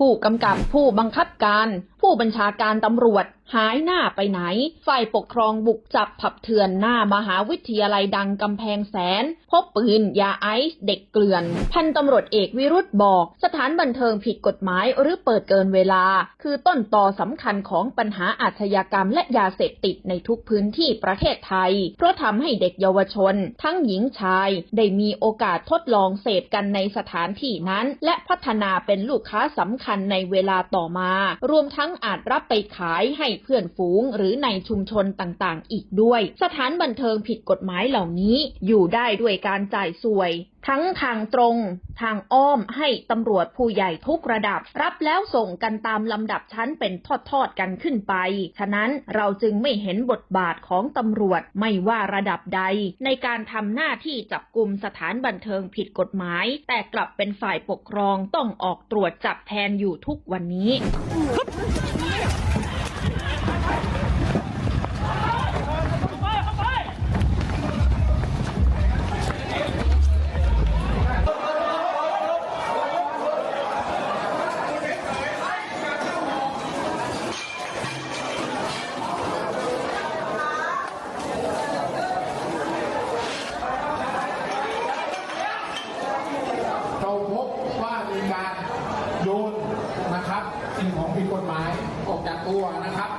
ผู้กำกับผู้บังคับการ ผู้บัญชาการตำรวจหายหน้าไปไหน ฝ่ายปกครองบุกจับผับเถื่อนหน้ามหาวิทยาลัยดังกำแพงแสน พบปืน ยาไอซ์เด็กเกลื่อน พันตำรวจเอกวิรุธบอก สถานบันเทิงผิดกฎหมายหรือเปิดเกินเวลา คือต้นตอสำคัญของปัญหาอาชญากรรมและยาเสพติดในทุกพื้นที่ประเทศไทย เพราะทำให้เด็กเยาวชน ทั้งหญิงชาย ได้มีโอกาสทดลองเสพกันในสถานที่นั้น และพัฒนาเป็นลูกค้าสำคัญในเวลาต่อมา รวมทั้งอาจรับไปขายให้เพื่อนฝูงหรือในชุมชนต่างๆ อีกด้วย สถานบันเทิงผิดกฎหมายเหล่านี้อยู่ได้ด้วยการจ่ายสวยทั้งทางตรงทางอ้อมให้ตำรวจผู้ใหญ่ทุกระดับ รับแล้วส่งกันตามลำดับชั้นเป็นทอดๆกันขึ้นไป ฉะนั้นเราจึงไม่เห็นบทบาทของตำรวจไม่ว่าระดับใด ในการทำหน้าที่จับกลุ่มสถานบันเทิงผิดกฎหมาย แต่กลับเป็นฝ่ายปกครองต้องออกตรวจจับแทนอยู่ทุกวันนี้ สิ่งของผิดกฎหมายออกจากตัวนะครับ